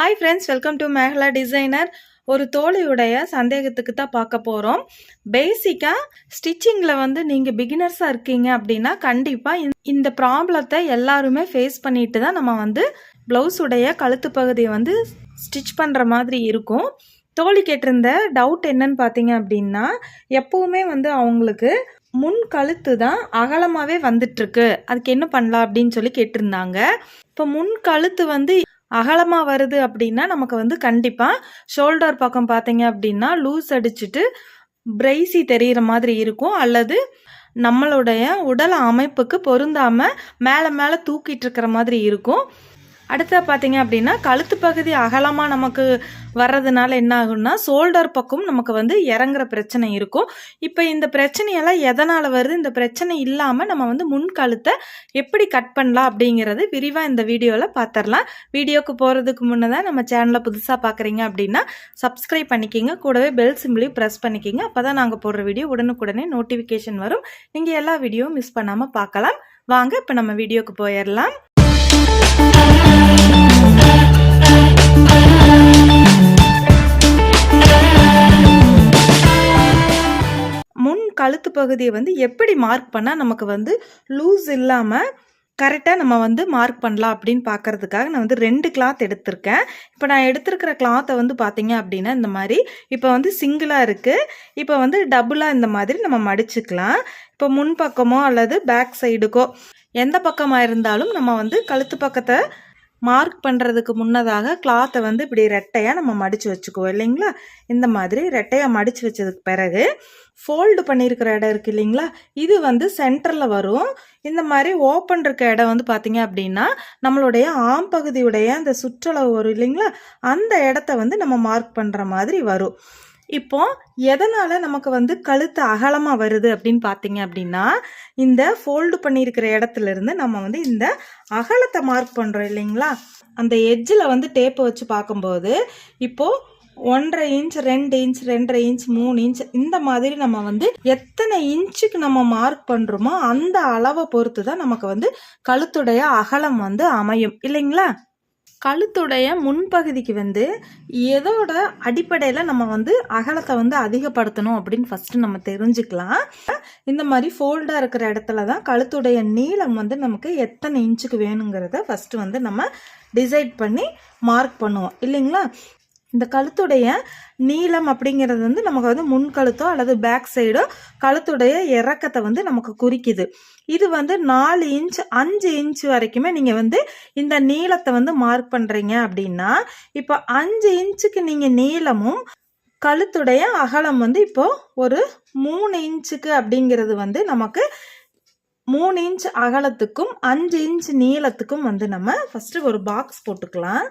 Hi friends welcome to Megala designer ஒரு தோழியுடைய சந்தேகத்துக்கு தான் பார்க்க போகிறோம் பேசிக்காக ஸ்டிச்சிங்கில் வந்து நீங்கள் பிகினர்ஸாக இருக்கீங்க அப்படின்னா கண்டிப்பாக இந்த ப்ராப்ளத்தை எல்லாருமே ஃபேஸ் பண்ணிட்டு தான் நம்ம வந்து ப்ளவுஸுடைய கழுத்து பகுதியை வந்து ஸ்டிச் பண்ணுற மாதிரி இருக்கும். தோழி கேட்டிருந்த டவுட் என்னன்னு பார்த்தீங்க அப்படின்னா எப்போவுமே வந்து அவங்களுக்கு முன் கழுத்து தான் அகலமாகவே வந்துட்டுருக்கு அதுக்கு என்ன பண்ணலாம் அப்படின்னு சொல்லி கேட்டிருந்தாங்க. இப்போ முன் கழுத்து வந்து அகலமாக வருது அப்படின்னா நமக்கு வந்து கண்டிப்பாக ஷோல்டர் பக்கம் பார்த்தீங்க அப்படின்னா லூஸ் அடிச்சுட்டு பிரைசி தெரிகிற மாதிரி இருக்கும். அல்லது நம்மளுடைய உடல் அமைப்புக்கு பொருந்தாமல் மேலே மேலே தூக்கிட்டு இருக்கிற மாதிரி இருக்கும். அடுத்த பார்த்தீங்க அப்படின்னா கழுத்து பகுதி அகலமாக நமக்கு வர்றதுனால என்ன ஆகும்னா ஷோல்டர் பக்கம் நமக்கு வந்து இறங்குற பிரச்சனை இருக்கும். இப்போ இந்த பிரச்சனையெல்லாம் எதனால் வருது? இந்த பிரச்சனை இல்லாமல் நம்ம வந்து முன் கழுத்தை எப்படி கட் பண்ணலாம் அப்படிங்கிறது விரிவாக இந்த வீடியோவில் பார்த்துடலாம் வீடியோக்கு போகிறதுக்கு முன்னே நம்ம சேனலை புதுசாக பார்க்குறீங்க அப்படின்னா சப்ஸ்கிரைப் பண்ணிக்கிங்க. கூடவே பெல் சிம்பிளையும் ப்ரெஸ் பண்ணிக்கிங்க. அப்போ தான் நாங்கள் போடுற வீடியோ உடனுக்குடனே நோட்டிஃபிகேஷன் வரும். நீங்கள் எல்லா வீடியோவும் மிஸ் பண்ணாமல் பார்க்கலாம் வாங்க இப்போ நம்ம வீடியோக்கு போயிடலாம் கழுத்து பகுதியை வந்து எப்படி மார்க் பண்ணால் நமக்கு வந்து லூஸ் இல்லாமல் கரெக்டாக நம்ம வந்து மார்க் பண்ணலாம் அப்படின்னு பார்க்கறதுக்காக நான் வந்து ரெண்டு கிளாத் எடுத்திருக்கேன். இப்போ நான் எடுத்திருக்கிற கிளாத்தை வந்து பார்த்தீங்க அப்படின்னா இந்த மாதிரி. இப்போ வந்து சிங்கிளாக இருக்குது இப்போ வந்து டபுளாக இந்த மாதிரி நம்ம மடிச்சுக்கலாம். இப்போ முன் பக்கமோ அல்லது பேக் சைடுக்கோ எந்த பக்கமாக இருந்தாலும் நம்ம வந்து கழுத்து பக்கத்தை மார்க் பண்ணுறதுக்கு முன்னதாக கிளாத்தை வந்து இப்படி ரெட்டையாக நம்ம மடித்து வச்சுக்குவோம் இல்லைங்களா? இந்த மாதிரி ரெட்டையாக மடித்து வச்சதுக்கு பிறகு ஃபோல்டு பண்ணியிருக்கிற இடம் இருக்குது இல்லைங்களா? இது வந்து சென்டரில் வரும். இந்த மாதிரி ஓப்பன் இருக்க இடம் வந்து பார்த்தீங்க அப்படின்னா நம்மளுடைய ஆம் பகுதியுடைய அந்த சுற்றளவு வரும் இல்லைங்களா? அந்த இடத்த வந்து நம்ம மார்க் பண்ணுற மாதிரி வரும். இப்போ எதனால் நமக்கு வந்து கழுத்து அகலமாக வருது அப்படின்னு பார்த்தீங்க அப்படின்னா இந்த ஃபோல்டு பண்ணியிருக்கிற இடத்துல இருந்து நம்ம வந்து இந்த அகலத்தை மார்க் பண்ணுறோம் இல்லைங்களா? அந்த எஜ்ஜில் வந்து டேப்பை வச்சு பார்க்கும்போது இப்போது ஒன்றரை இன்ச் ரெண்டு இன்ச் ரெண்டரை இன்ச் மூணு இன்ச் இந்த மாதிரி நம்ம வந்து எத்தனை இன்ச்சுக்கு நம்ம மார்க் பண்ணுறோமோ அந்த அளவை பொறுத்து தான் நமக்கு வந்து கழுத்துடைய அகலம் வந்து அமையும். இல்லைங்களா? கழுத்துடைய முன்பகுதிக்கு வந்து எதோட அடிப்படையில் நம்ம வந்து அகலத்தை வந்து அதிகப்படுத்தணும் அப்படின்னு ஃபஸ்ட்டு நம்ம தெரிஞ்சுக்கலாம். இந்த மாதிரி ஃபோல்டாக இருக்கிற இடத்துல தான் கழுத்துடைய நீளம் வந்து நமக்கு எத்தனை இன்ச்சுக்கு வேணுங்கிறத ஃபஸ்ட்டு வந்து நம்ம டிசைட் பண்ணி மார்க் பண்ணுவோம். இல்லைங்களா? இந்த கழுத்துடைய நீளம் அப்படிங்கிறது வந்து நமக்கு வந்து முன் கழுத்தோ அல்லது பேக் சைடோ கழுத்துடைய இறக்கத்தை வந்து நமக்கு குறிக்குது. இது வந்து நாலு இன்ச் அஞ்சு இன்ச் வரைக்குமே நீங்கள் வந்து இந்த நீளத்தை வந்து மார்க் பண்ணுறீங்க அப்படின்னா இப்போ அஞ்சு இன்ச்சுக்கு நீங்கள் நீளமும் கழுத்துடைய அகலம் வந்து இப்போ ஒரு மூணு இன்ச்சுக்கு அப்படிங்கிறது வந்து நமக்கு மூணு இன்ச் அகலத்துக்கும் அஞ்சு இன்ச் நீளத்துக்கும் வந்து நம்ம ஃபஸ்ட்டு ஒரு பாக்ஸ் போட்டுக்கலாம்.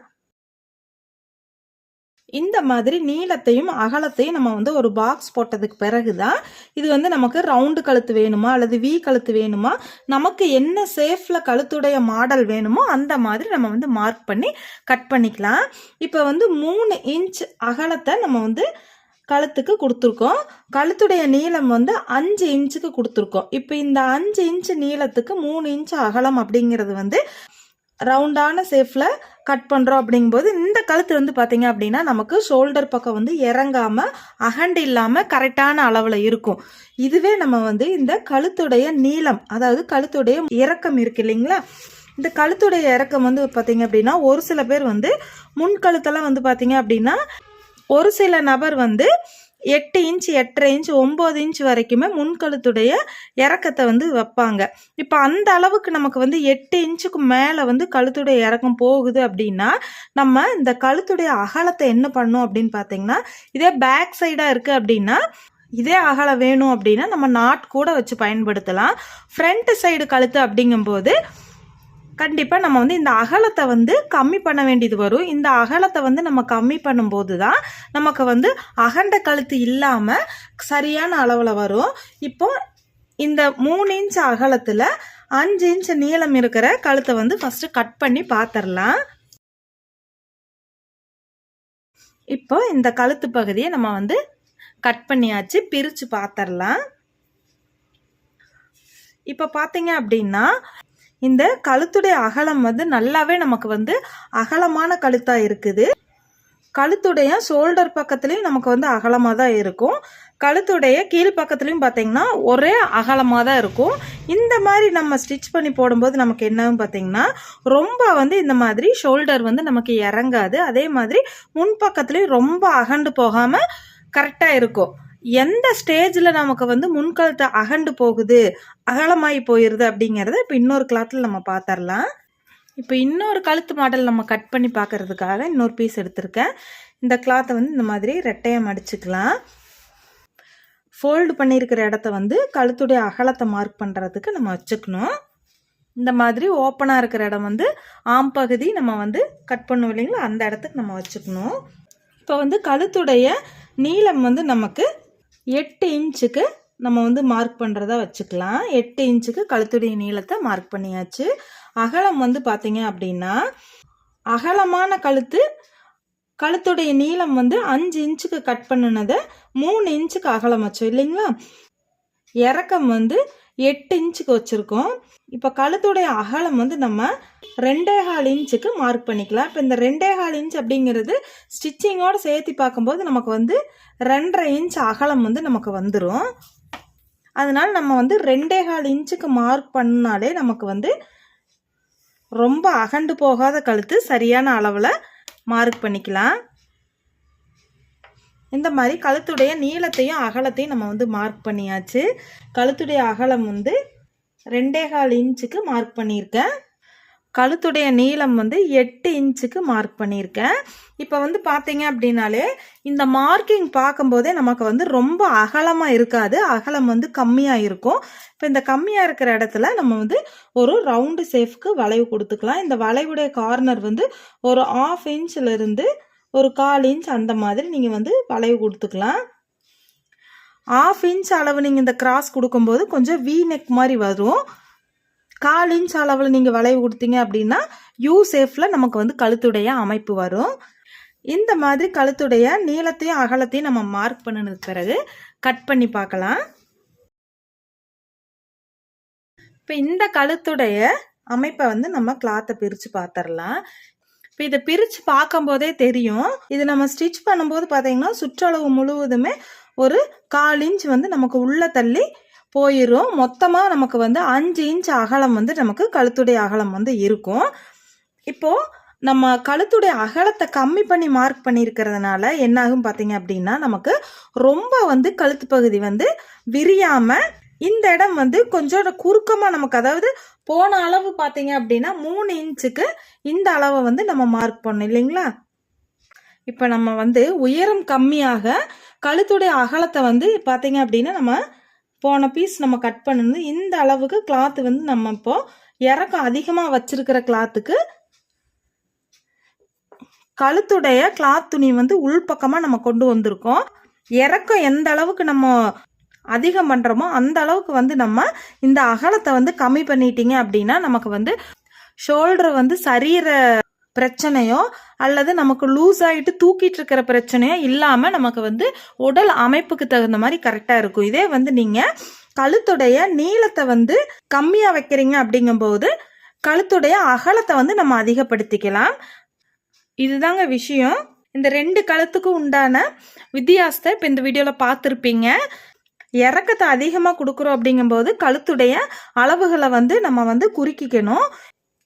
இந்த மாதிரி நீளத்தையும் அகலத்தையும் நம்ம வந்து ஒரு பாக்ஸ் போட்டதுக்கு பிறகு தான் இது வந்து நமக்கு ரவுண்டு கழுத்து வேணுமா அல்லது வி கழுத்து வேணுமா? நமக்கு என்ன சேஃபில் கழுத்துடைய மாடல் வேணுமோ அந்த மாதிரி நம்ம வந்து மார்க் பண்ணி கட் பண்ணிக்கலாம். இப்போ வந்து மூணு இன்ச் அகலத்தை நம்ம வந்து கழுத்துக்கு கொடுத்துருக்கோம். கழுத்துடைய நீளம் வந்து அஞ்சு இன்ச்சுக்கு கொடுத்துருக்கோம். இப்போ இந்த அஞ்சு இன்ச்சு நீளத்துக்கு மூணு இன்ச்சு அகலம் அப்படிங்கிறது வந்து ரவுண்டான ஷேஃபில் கட் பண்ணுறோம் அப்படிங்கும்போது இந்த கழுத்து வந்து பார்த்தீங்க அப்படின்னா நமக்கு ஷோல்டர் பக்கம் வந்து இறங்காமல் அகண்டு இல்லாமல் கரெக்டான அளவில் இருக்கும். இதுவே நம்ம வந்து இந்த கழுத்துடைய நீளம் அதாவது கழுத்துடைய இறக்கம் இருக்கு இல்லைங்களா? இந்த கழுத்துடைய இறக்கம் வந்து பார்த்தீங்க அப்படின்னா ஒரு சில பேர் வந்து முன் கழுத்தெல்லாம் வந்து பார்த்தீங்க அப்படின்னா ஒரு சில நபர் வந்து எட்டு இன்ச் எட்டரை இன்ச் ஒம்பது இன்ச் வரைக்குமே முன்கழுத்துடைய இறக்கத்தை வந்து வைப்பாங்க. இப்போ அந்த அளவுக்கு நமக்கு வந்து எட்டு இன்ச்சுக்கு மேலே வந்து கழுத்துடைய இறக்கம் போகுது அப்படின்னா நம்ம இந்த கழுத்துடைய அகலத்தை என்ன பண்ணும் அப்படின்னு பார்த்தீங்கன்னா இதே பேக் சைடாக இருக்குது அப்படின்னா இதே அகலம் வேணும் அப்படின்னா நம்ம நாட் கூட வச்சு பயன்படுத்தலாம். ஃப்ரண்ட் சைடு கழுத்து அப்படிங்கும்போது கண்டிப்பாக நம்ம வந்து இந்த அகலத்தை வந்து கம்மி பண்ண வேண்டியது வரும். இந்த அகலத்தை வந்து நம்ம கம்மி பண்ணும்போது தான் நமக்கு வந்து அகண்ட கழுத்து இல்லாமல் சரியான அளவில் வரும். இப்போ இந்த மூணு இன்ச் அகலத்தில் அஞ்சு இன்ச் நீளம் இருக்கிற கழுத்தை வந்து ஃபஸ்ட்டு கட் பண்ணி பார்த்துடலாம் இப்போ இந்த கழுத்து பகுதியை நம்ம வந்து கட் பண்ணியாச்சு பிரித்து பார்த்துடலாம் இப்போ பார்த்தீங்க அப்படின்னா இந்த கழுத்துடைய அகலம் வந்து நல்லாவே நமக்கு வந்து அகலமான கழுத்தாக இருக்குது. கழுத்துடைய ஷோல்டர் பக்கத்துலேயும் நமக்கு வந்து அகலமாக தான் இருக்கும். கழுத்துடைய கீழ் பக்கத்துலேயும் பார்த்தீங்கன்னா ஒரே அகலமாக தான் இருக்கும். இந்த மாதிரி நம்ம ஸ்டிச் பண்ணி போடும்போது நமக்கு என்னன்னு பார்த்தீங்கன்னா ரொம்ப வந்து இந்த மாதிரி ஷோல்டர் வந்து நமக்கு இறங்காது. அதே மாதிரி முன்பக்கத்துலேயும் ரொம்ப அகண்டு போகாமல் கரெக்டாக இருக்கும். எந்த ஸ்டேஜில் நமக்கு வந்து முன்கழுத்தை அகண்டு போகுது அகலமாகி போயிடுது அப்படிங்கிறத இப்போ இன்னொரு கிளாத்தில் நம்ம பார்த்துடலாம் இப்போ இன்னொரு கழுத்து மாடல் நம்ம கட் பண்ணி பார்க்கறதுக்காக இன்னொரு பீஸ் எடுத்திருக்கேன். இந்த கிளாத்தை வந்து இந்த மாதிரி ரெட்டையாக மடிச்சுக்கலாம். ஃபோல்டு பண்ணியிருக்கிற இடத்த வந்து கழுத்துடைய அகலத்தை மார்க் பண்ணுறதுக்கு நம்ம வச்சுக்கணும். இந்த மாதிரி ஓப்பனாக இருக்கிற இடம் வந்து ஆம் பகுதி நம்ம வந்து கட் பண்ணுவோம் இல்லைங்களா? அந்த இடத்துக்கு நம்ம வச்சுக்கணும். இப்போ வந்து கழுத்துடைய நீளம் வந்து நமக்கு எட்டு இன்ச்சுக்கு நம்ம வந்து மார்க் பண்ணுறதா வச்சுக்கலாம். எட்டு இன்ச்சுக்கு கழுத்துடைய நீளத்தை மார்க் பண்ணியாச்சு. அகலம் வந்து பார்த்தீங்க அப்படின்னா அகலமான கழுத்து கழுத்துடைய நீளம் வந்து அஞ்சு இன்ச்சுக்கு கட் பண்ணினதை மூணு இன்ச்சுக்கு அகலம் வச்சோம் இல்லைங்களா? இறக்கம் வந்து எட்டு இன்ச்சுக்கு வச்சுருக்கோம். இப்போ கழுத்துடைய அகலம் வந்து நம்ம ரெண்டே கால் இன்ச்சுக்கு மார்க் பண்ணிக்கலாம். இப்போ இந்த ரெண்டே கால் இன்ச் அப்படிங்கிறது ஸ்டிச்சிங்கோடு சேர்த்து பார்க்கும்போது நமக்கு வந்து ரெண்டரை இன்ச் அகலம் வந்து நமக்கு வந்துடும் அதனால் நம்ம வந்து ரெண்டே கால் இன்ச்சுக்கு மார்க் பண்ணாலே நமக்கு வந்து ரொம்ப அகண்டு போகாத கழுத்து சரியான அளவில் மார்க் பண்ணிக்கலாம். இந்த மாதிரி கழுத்துடைய நீளத்தையும் அகலத்தையும் நம்ம வந்து மார்க் பண்ணியாச்சு. கழுத்துடைய அகலம் வந்து ரெண்டே கால் இன்ச்சுக்கு மார்க் பண்ணியிருக்கேன். கழுத்துடைய நீளம் வந்து எட்டு இன்ச்சுக்கு மார்க் பண்ணியிருக்கேன். இப்போ வந்து பார்த்தீங்க அப்படின்னாலே இந்த மார்க்கிங் பார்க்கும்போதே நமக்கு வந்து ரொம்ப அகலமாக இருக்காது. அகலம் வந்து கம்மியாக இருக்கும். இப்போ இந்த கம்மியாக இருக்கிற இடத்துல நம்ம வந்து ஒரு ரவுண்டு சேஃப்க்கு வளைவு கொடுத்துக்கலாம். இந்த வளைவுடைய கார்னர் வந்து ஒரு ஆஃப் இன்ச்சில் ஒரு கால் இன்ச் அந்த மாதிரி நீங்கள் வந்து வளைவு கொடுத்துக்கலாம். ஆஃப் இன்ச் அளவு நீங்கள் இந்த கிராஸ் கொடுக்கும்போது கொஞ்சம் வி நெக் மாதிரி வரும். கால் இன்ச் அளவில் நீங்கள் வளைவு கொடுத்தீங்க அப்படின்னா யூ சேஃபில் நமக்கு வந்து கழுத்துடைய அமைப்பு வரும். இந்த மாதிரி கழுத்துடைய நீளத்தையும் அகலத்தையும் நம்ம மார்க் பண்ணினதுக்கு பிறகு கட் பண்ணி பார்க்கலாம். இப்போ இந்த கழுத்துடைய அமைப்பை வந்து நம்ம கிளாத்தை பிரித்து பார்த்துடலாம். இப்போ இதை பிரித்து பார்க்கும்போதே தெரியும். இது நம்ம ஸ்டிச் பண்ணும்போது பார்த்தீங்கன்னா சுற்றளவு முழுவதுமே ஒரு கால் இன்ச் வந்து நமக்கு உள்ளே தள்ளி போயிடும் மொத்தமாக நமக்கு வந்து அஞ்சு இன்ச் அகலம் வந்து நமக்கு கழுத்துடைய அகலம் வந்து இருக்கும். இப்போது நம்ம கழுத்துடைய அகலத்தை கம்மி பண்ணி மார்க் பண்ணியிருக்கிறதுனால என்னாகும் பார்த்தீங்க அப்படின்னா நமக்கு ரொம்ப வந்து கழுத்து பகுதி வந்து விரியாமல் இந்த இடம் வந்து கொஞ்சம் குறுக்கமாக நமக்கு அதாவது போன அளவு பார்த்தீங்க அப்படின்னா மூணு இன்ச்சுக்கு இந்த அளவை வந்து நம்ம மார்க் பண்ணோம் இல்லைங்களா? இப்போ நம்ம வந்து உயரம் கம்மியாக கழுத்துடைய அகலத்தை வந்து பார்த்தீங்க அப்படின்னா நம்ம போன பீஸ் நம்ம கட் பண்ணணும் இந்த அளவுக்கு கிளாத்து வந்து நம்ம இப்போ இறக்கம் அதிகமாக வச்சிருக்கிற கிளாத்துக்கு கழுத்துடைய கிளாத் துணி வந்து உள்பக்கமாக நம்ம கொண்டு வந்திருக்கோம். இறக்கம் எந்த அளவுக்கு நம்ம அதிகம் பண்ணுறோமோ அந்த அளவுக்கு வந்து நம்ம இந்த அகலத்தை வந்து கம்மி பண்ணிட்டீங்க அப்படின்னா நமக்கு வந்து ஷோல்டர் வந்து சரீர பிரச்சனையோ அல்லது நமக்கு லூஸ் ஆகிட்டு தூக்கிட்டு இருக்கிற பிரச்சனையோ இல்லாமல் நமக்கு வந்து உடல் அமைப்புக்கு தகுந்த மாதிரி கரெக்டாக இருக்கும். இதே வந்து நீங்கள் கழுத்துடைய நீளத்தை வந்து கம்மியாக வைக்கிறீங்க அப்படிங்கும்போது கழுத்துடைய அகலத்தை வந்து நம்ம அதிகப்படுத்திக்கலாம். இதுதாங்க விஷயம். இந்த ரெண்டு கழுத்துக்கும் உண்டான வித்தியாசத்தை இப்போ இந்த வீடியோவில் பார்த்துருப்பீங்க. இறக்கத்தை அதிகமாக கொடுக்குறோம் அப்படிங்கும்போது கழுத்துடைய அளவுகளை வந்து நம்ம வந்து குறுக்கிக்கணும்.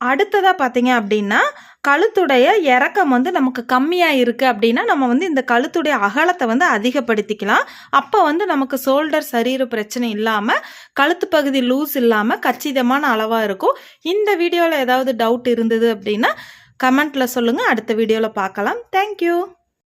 அடுத்ததாக பார்த்தீங்க அப்படின்னா கழுத்துடைய இறக்கம் வந்து நமக்கு கம்மியாக இருக்குது அப்படின்னா நம்ம வந்து இந்த கழுத்துடைய அகலத்தை வந்து அதிகப்படுத்திக்கலாம். அப்போ வந்து நமக்கு ஷோல்டர் சரீர பிரச்சனை இல்லாமல் கழுத்து பகுதி லூஸ் இல்லாமல் கச்சிதமான அளவாக இருக்கும். இந்த வீடியோவில் ஏதாவது டவுட் இருந்தது அப்படின்னா கமெண்ட்டில் சொல்லுங்கள் அடுத்த வீடியோவில் பார்க்கலாம். தேங்க்யூ